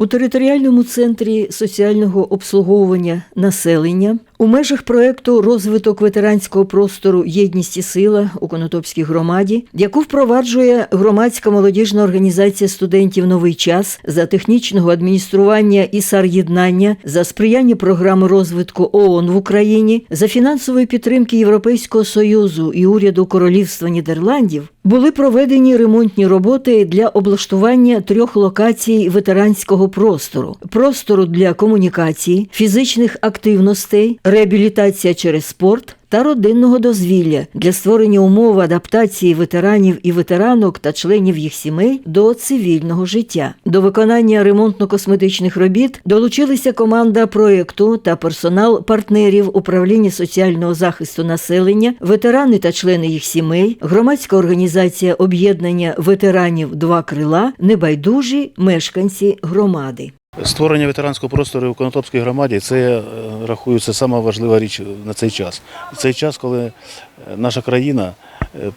У територіальному центрі соціального обслуговування населення у межах проекту розвиток ветеранського простору Єдність і сила у Конотопській громаді, яку впроваджує громадська молодіжна організація студентів Новий час за технічного адміністрування і сар'єднання, за сприяння програми розвитку ООН в Україні, за фінансової підтримки Європейського союзу і уряду Королівства Нідерландів. Були проведені ремонтні роботи для облаштування трьох локацій ветеранського простору: простору для комунікації, фізичних активностей, реабілітація через спорт та родинного дозвілля для створення умов адаптації ветеранів і ветеранок та членів їх сімей до цивільного життя. До виконання ремонтно-косметичних робіт долучилися команда проєкту та персонал партнерів управління соціального захисту населення, ветерани та члени їх сімей, громадська організація об'єднання ветеранів Два крила, небайдужі мешканці громади. Створення ветеранського простору в Конотопській громаді це е, рахую це сама важлива річ на цей час. Цей час, коли е, наша країна е,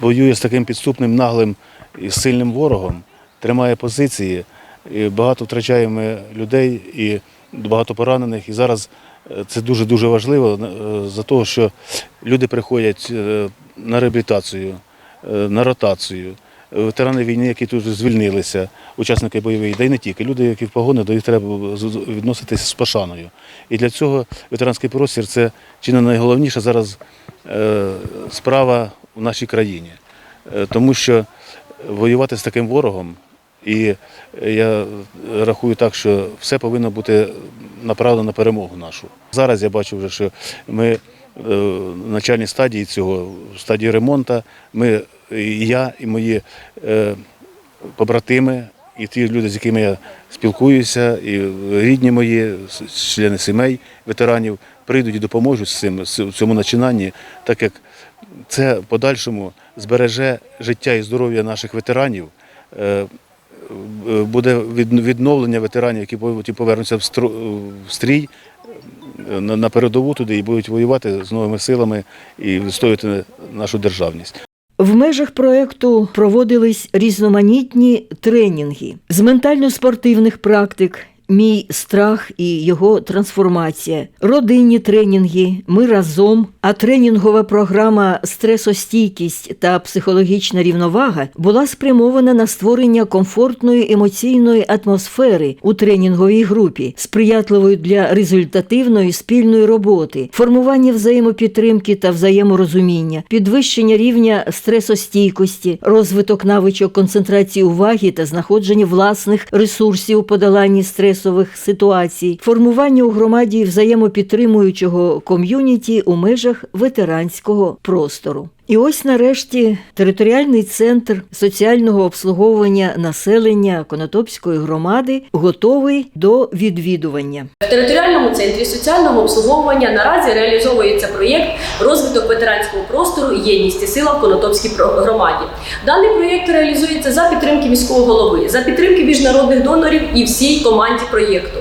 воює з таким підступним, наглим і сильним ворогом, тримає позиції, і багато втрачаємо людей і багато поранених. І зараз це дуже дуже важливо за того, що люди приходять на реабілітацію, на ротацію. Ветерани війни, які тут звільнилися, учасники бойових, да й не тільки. Люди, які в погони, до їх треба відноситися з пошаною. І для цього ветеранський простір це чи не найголовніша зараз е, справа в нашій країні. Е, Тому що воювати з таким ворогом, і я рахую так, що все повинно бути направлено на перемогу нашу. Зараз я бачу вже, що ми е, начальній стадії цього, в стадії ремонту, ми, і я, і мої е, побратими, і ті люди, з якими я спілкуюся, і рідні мої, члени сімей, ветеранів, прийдуть і допоможуть з цим, в цьому начинанні, так як це в подальшому збереже життя і здоров'я наших ветеранів. е, е, Буде відновлення ветеранів, які повернуться в стрій на передову туди і будуть воювати з новими силами і відстоювати нашу державність. В межах проекту проводились різноманітні тренінги з ментально-спортивних практик. Мій страх і його трансформація, родинні тренінги, ми разом. А тренінгова програма Стресостійкість та психологічна рівновага була спрямована на створення комфортної емоційної атмосфери у тренінговій групі, сприятливої для результативної спільної роботи, формування взаємопідтримки та взаєморозуміння, підвищення рівня стресостійкості, розвиток навичок концентрації уваги та знаходження власних ресурсів у подоланні стресових ситуацій, формування у громаді взаємопідтримуючого ком'юніті у межах ветеранського простору. І ось нарешті територіальний центр соціального обслуговування населення Конотопської громади готовий до відвідування. В територіальному центрі соціального обслуговування наразі реалізовується проєкт розвиток ветеранського простору Єдність і сила в Конотопській громаді. Даний проєкт реалізується за підтримки міського голови, за підтримки міжнародних донорів і всій команді проєкту.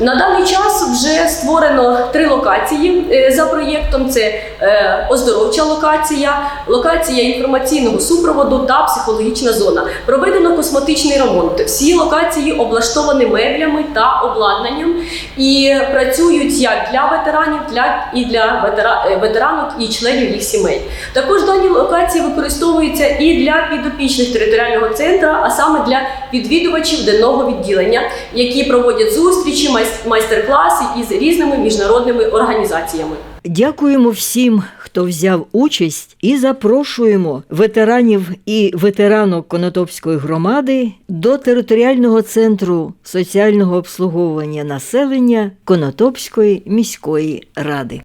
На даний час вже створено три локації е, за проєктом: це е, оздоровча локація, локація інформаційного супроводу та психологічна зона. Проведено косметичний ремонт. Всі локації облаштовані меблями та обладнанням і працюють як для ветеранів, для і для е, ветеранок і членів їх сімей. Також дані локації використовуються і для підопічних територіального центру, а саме для відвідувачів денного відділення, які проводять зустрічі, майс- майстер-класи із різними міжнародними організаціями. Дякуємо всім, хто взяв участь, і запрошуємо ветеранів і ветеранок Конотопської громади до територіального центру соціального обслуговування населення Конотопської міської ради.